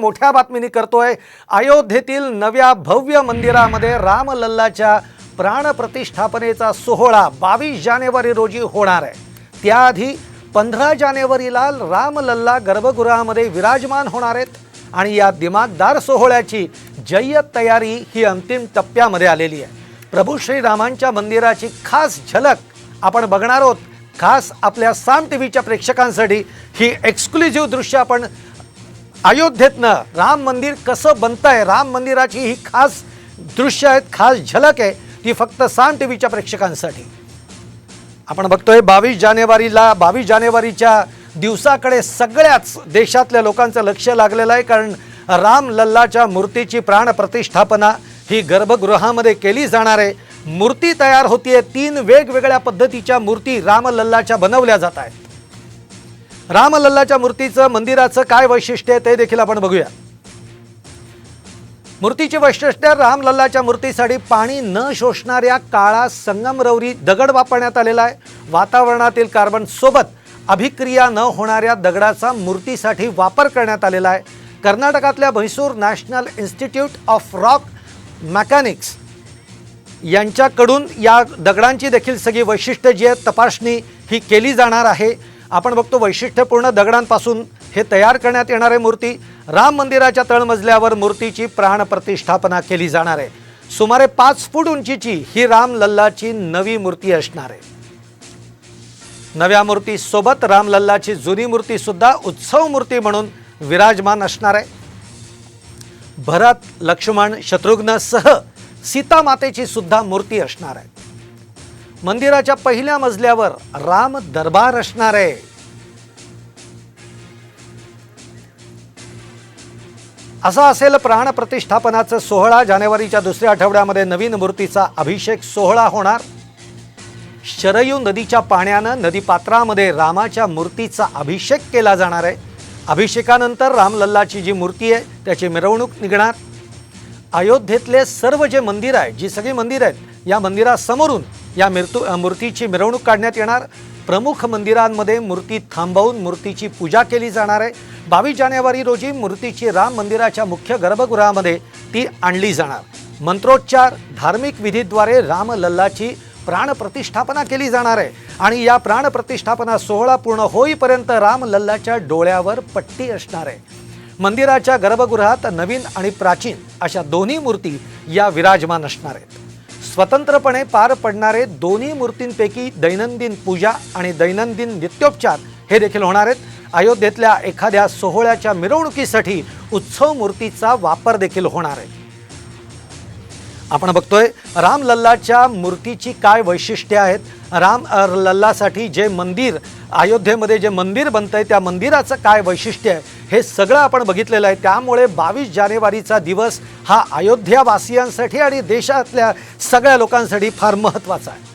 मोठ्या बातमीने करतोय. अयोध्येतील नव्या भव्य मंदिरामध्ये रामलल्लाच्या प्राणप्रतिष्ठापनेचा सोहळा बावीस जानेवारी रोजी होणार आहे. त्याआधी पंधरा जानेवारीला रामलल्ला गर्भगृहामध्ये विराजमान होणार आहेत आणि या दिमागदार सोहळ्याची जय्यत तयारी ही अंतिम टप्प्यामध्ये आलेली आहे. प्रभू श्रीरामांच्या मंदिराची खास झलक आपण बघणार आहोत. खास आपल्या साम टी व्हीच्या प्रेक्षकांसाठी ही एक्सक्लुझिव्ह दृश्य आपण अयोध्येतनं राम मंदिर कसं बनतंय? राम मंदिराची ही खास दृश्य आहेत खास झलक आहे ती फक्त साम टी व्हीच्या प्रेक्षकांसाठी. आपण बघतोय बावीस जानेवारीला बावीस जानेवारीच्या दिवसाकडे सगळ्याच देशातल्या लोकांचं लक्ष लागलेलं आहे कारण राम लल्लाच्या मूर्तीची प्राणप्रतिष्ठापना ही गर्भगृहामध्ये केली जाणार आहे. मूर्ती तयार होतीये तीन वेगवेगळ्या पद्धतीच्या मूर्ती रामलल्लाच्या बनवल्या जात आहेत. रामलल्लाच्या मूर्तीचं मंदिराचं काय वैशिष्ट्य आहे ते देखील आपण बघूया. मूर्तीची वैशिष्ट्य रामलल्लाच्या मूर्तीसाठी पाणी न शोषणाऱ्या काळा संगमरवरी दगड वापरण्यात आलेला आहे. वातावरणातील कार्बन सोबत अभिक्रिया न होणाऱ्या दगडाचा मूर्तीसाठी वापर करण्यात आलेला आहे. कर्नाटकातल्या Mysore national institute of rock mechanics यांच्याकडून या दगडांची देखील सगळी वैशिष्ट्य जी आहे तपासणी ही केली जाणार आहे. आपण बघतो वैशिष्ट्यपूर्ण दगडांपासून हे तयार करण्यात येणार आहे मूर्ती राम मंदिराच्या तळमजल्यावर मूर्तीची प्राणप्रतिष्ठापना केली जाणार आहे. सुमारे पाच फूट उंचीची ही राम लल्लाची नवी मूर्ती असणार आहे. नव्या मूर्तीसोबत राम लल्लाची जुनी मूर्ती सुद्धा उत्सव मूर्ती म्हणून विराजमान असणार आहे. भरत लक्ष्मण शत्रुघ्नसह सीता मातेची सुद्धा मूर्ती असणार आहे. मंदिराच्या पहिल्या मजल्यावर राम दरबार असणार आहे. असा असेल प्राण प्रतिष्ठापनाचं सोहळा. जानेवारीच्या दुसऱ्या आठवड्यामध्ये नवीन मूर्तीचा अभिषेक सोहळा होणार. शरयू नदीच्या पाण्यानं नदीपात्रामध्ये रामाच्या मूर्तीचा अभिषेक केला जाणार आहे. अभिषेकानंतर रामलल्लाची जी मूर्ती आहे त्याची मिरवणूक निघणार. अयोध्येतले सर्व जे मंदिर आहे जी सगळी मंदिरं आहेत या मंदिरासमोरून या मिरतू मूर्तीची मिरवणूक काढण्यात येणार. प्रमुख मंदिरांमध्ये मूर्ती थांबवून मूर्तीची पूजा केली जाणार आहे. बावीस जानेवारी रोजी मूर्तीची राम मंदिराच्या मुख्य गर्भगृहामध्ये ती आणली जाणार. मंत्रोच्चार धार्मिक विधीद्वारे रामलल्लाची प्राणप्रतिष्ठापना केली जाणार आहे. आणि या प्राणप्रतिष्ठापना सोहळा पूर्ण होईपर्यंत रामलल्लाच्या डोळ्यावर पट्टी असणार आहे. मंदिराच्या गर्भगृहात नवीन आणि प्राचीन अशा दोन्ही मूर्ती या विराजमान असणार आहेत. स्वतंत्रपणे पार पडणारे दोन्ही मूर्तींपैकी दैनंदिन पूजा आणि दैनंदिन नित्योपचार हे देखील होणार आहेत. अयोध्येतल्या एखाद्या सोहळ्याच्या मिरवणुकीसाठी उत्सव मूर्तीचा वापर देखील होणार आहे. आपण बघतोय राम लल्लाच्या मूर्तीची काय वैशिष्ट्ये आहेत? राम लल्लासाठी जे मंदिर अयोध्येमध्ये जे मंदिर बनतंय त्या मंदिराचं काय वैशिष्ट्य आहे? हे सगळं आपण बघितलेलं आहे. त्यामुळे बावीस जानेवारीचा दिवस हा अयोध्यावासियांसाठी आणि देशातल्या सगळ्या लोकांसाठी फार महत्त्वाचा आहे.